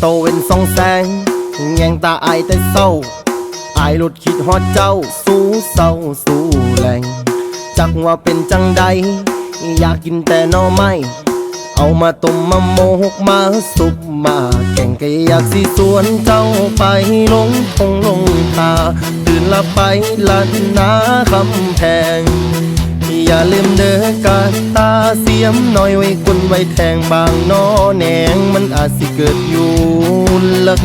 โตเว้นสองแสงแยงตาอายแต่เศร้าอายหลุดคิดฮอดเจ้า สู้เศร้าสู้แรงจักว่าเป็นจังใด อยากกินแต่นอไม้เอามาต้มมาโมกมาสุปมาแก่งก็อยากสิสวนเจ้าไปลงทงลงตาตื่นละไปลัดนาคำแพง อย่าลืมเด้อกาตาเสียมน่อยไว้กุนไว้แทงบางนอแหนงมันอาจสิเกิดอยู่ลึก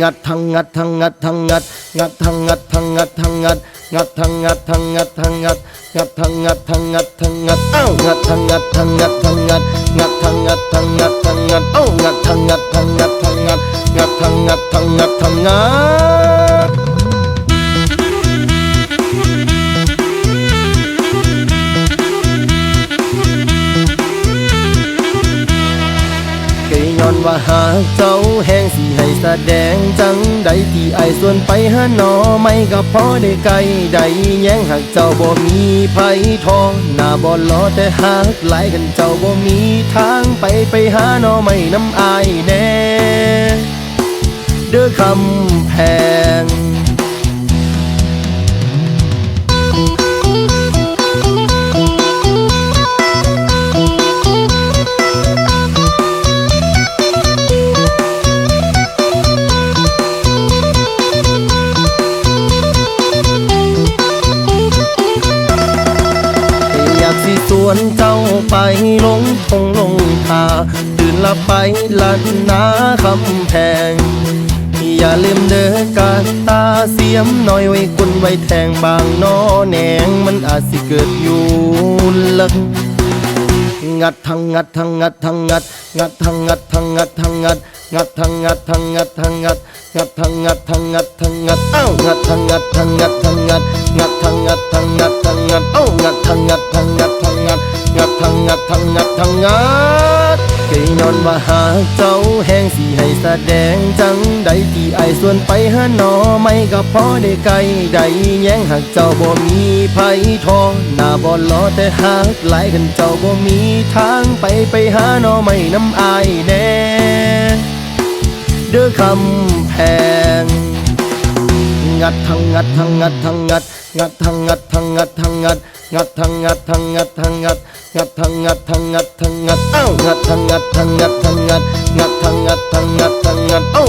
งัดทั้งงัดทั้งงัดทั้งงัดงัดทั้งงัดทั้งงัดทั้งงัดงัดทั้งงัดทั้งงัดทั้งงัดงัดทั้งงัดทั้งงัดทั้งงัดเอ้างัดทั้งงัดทั้งงัดทั้งงัดงัดทั้งงัดทั้งงัดทั้งงัดเอ้างัดทั้งงัดทั้งงัดทั้งงัดงัดทั้งงัดทั้งงัดทั้งงัด อนว่าหากเจ้าแห้งสีให้แสดงจังใดที่ไอส่วนไปหาหนอไม่ก็พอได้ไกลใดแย้งหากเจ้าบ่มีไผทองหน้าบ่ล้อแต่หากหลายกันเจ้าบ่มีทางไปไปหาหนอไม่น้ำอายแน่ เด้อคำแพง เจ้าไปลงทงลงทาตื่นละไปลันนาคำแพง อย่าลืมเด้อกาตาเสียมน้อยไว้กุนไว้แทงบางนอแหนงมันอาจสิเกิดอยู่ลึก งัดทั้งงัดทั้งงัดทั้งงัดงัดทั้งงัดทั้งงัดทั้งงัดงัดทั้งงัดทั้งงัดทั้งงัดงัดทั้งงัดทั้งงัดทั้งงัดเอ้างัดทั้งงัดทั้งงัดทั้งงัดงัดทั้งงัดทั้งงัดทั้งงัดเอ้างัดทั้งงัดทั้งงัดทั้งงัดงัดทั้งงัดทั้งงัดทั้งงัดก็ ย้อนว่าหากเจ้าแห้งสิให้แสดงจังใดที่ไอส่วนไปหาหนอไม่ก็พอได้ไกลใดแย้งหากเจ้าบ่มีไผทองหน้าบ่ล้อแต่หากหลายกันเจ้าบ่มีทางไปไปหาหนอไม่น้ำอายแน่เด้อคำแพงงัดทั้งงัดทั้งงัดทั้งงัดงัดทั้งงัดทั้งงัดทั้งงัด งัดทั้งงัดทั้งงัดทั้งงัดงัดทั้งงัดทั้งงัดทั้งงัดเอ้างัดทั้งงัดทั้งงัดทั้งงัดงัดทั้งงัดทั้งงัดทั้งงัดเอ้า